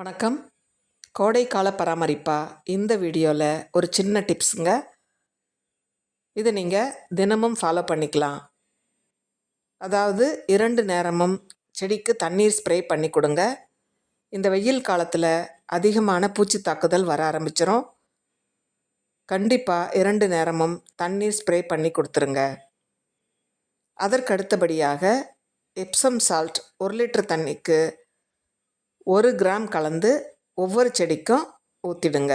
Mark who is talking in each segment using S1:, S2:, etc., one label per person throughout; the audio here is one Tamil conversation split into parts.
S1: வணக்கம். கோடைக்கால பராமரிப்பா. இந்த வீடியோவில் ஒரு சின்ன டிப்ஸுங்க. இதை நீங்கள் தினமும் ஃபாலோ பண்ணிக்கலாம். அதாவது இரண்டு நேரமும் செடிக்கு தண்ணீர் ஸ்ப்ரே பண்ணி கொடுங்க. இந்த வெயில் காலத்தில் அதிகமான பூச்சி தாக்குதல் வர ஆரம்பிச்சிடும் கண்டிப்பாக இரண்டு நேரமும் தண்ணீர் ஸ்ப்ரே பண்ணி கொடுத்துருங்க. அதற்கு அடுத்தபடியாக எப்சம் சால்ட் ஒரு லிட்டர் தண்ணிக்கு ஒரு கிராம் கலந்து ஒவ்வொரு செடிக்கும் ஊற்றிடுங்க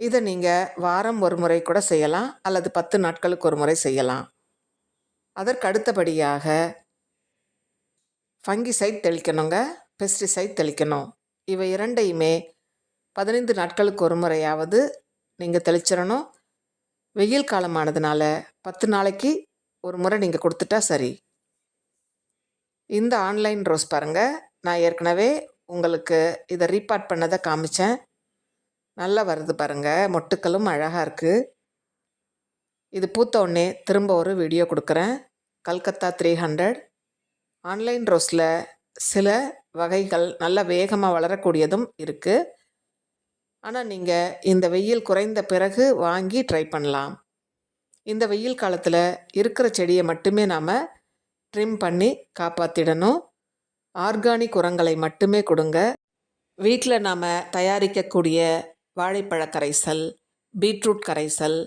S1: இதை நீங்கள் வாரம் ஒரு முறை கூட செய்யலாம் அல்லது பத்து நாட்களுக்கு ஒரு முறை செய்யலாம். அதற்கு அடுத்தபடியாக ஃபங்கிசைட் தெளிக்கணுங்க பெஸ்டிசைட் தெளிக்கணும். இவை இரண்டையுமே பதினைந்து நாட்களுக்கு ஒரு முறையாவது நீங்கள் தெளிச்சிடணும். வெயில் காலமானதுனால பத்து நாளைக்கு ஒரு முறை நீங்கள் கொடுத்துட்டா சரி. இந்த ஆன்லைன் ரோஸ் பாருங்கள் நான் ஏற்கனவே உங்களுக்கு இதை ரீபார்ட் பண்ணதை காமிச்சேன். நல்லா வருது பாருங்கள் மொட்டுக்களும் அழகாக இருக்குது இது பூத்த உடனே திரும்ப ஒரு வீடியோ கொடுக்குறேன். கல்கத்தா த்ரீ ஹண்ட்ரட் ஆன்லைன் ரோஸில் சில வகைகள் நல்ல வேகமாக வளரக்கூடியதும் இருக்குது ஆனால் நீங்கள் இந்த வெயில் குறைந்த பிறகு வாங்கி ட்ரை பண்ணலாம். இந்த வெயில் காலத்தில் இருக்கிற செடியை மட்டுமே நாம் ட்ரிம் பண்ணி காப்பாற்றிடணும் ஆர்கானிக் உரங்களை மட்டுமே கொடுங்க. வீட்டில் நாம் தயாரிக்கக்கூடிய வாழைப்பழ கரைசல் பீட்ரூட் கரைசல்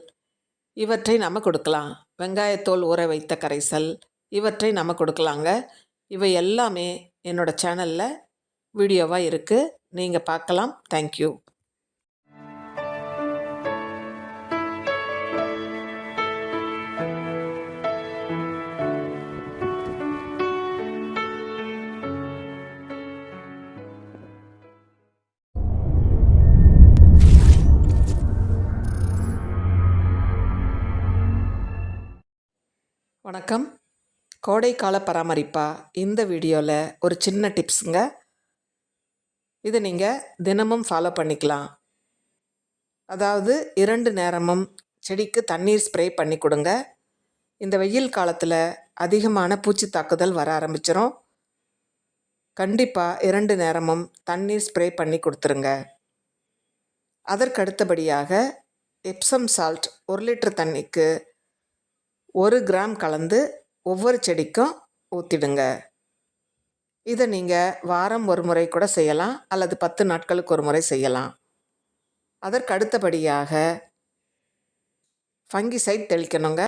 S1: இவற்றை நம்ம கொடுக்கலாம். வெங்காயத்தோல் ஊற வைத்த கரைசல் இவற்றை நம்ம கொடுக்கலாங்க. இவை எல்லாமே என்னோடய சேனலில் வீடியோவாக இருக்குது நீங்கள் பார்க்கலாம். தேங்க்யூ. வணக்கம். கோடைக்கால பராமரிப்பா. இந்த வீடியோவில் ஒரு சின்ன டிப்ஸுங்க. இதை நீங்கள் தினமும் ஃபாலோ பண்ணிக்கலாம். அதாவது இரண்டு நேரமும் செடிக்கு தண்ணீர் ஸ்ப்ரே பண்ணி கொடுங்க. இந்த வெயில் காலத்தில் அதிகமான பூச்சி தாக்குதல் வர ஆரம்பிச்சிடும் கண்டிப்பாக இரண்டு நேரமும் தண்ணீர் ஸ்ப்ரே பண்ணி கொடுத்துருங்க. அதற்கடுத்தபடியாக எப்சம் சால்ட் ஒரு லிட்டர் தண்ணிக்கு ஒரு கிராம் கலந்து ஒவ்வொரு செடிக்கும் ஊற்றிடுங்க இதை நீங்கள் வாரம் ஒரு முறை கூட செய்யலாம் அல்லது பத்து நாட்களுக்கு ஒரு முறை செய்யலாம். அதற்கு அடுத்தபடியாக ஃபங்கிசைட் தெளிக்கணுங்க.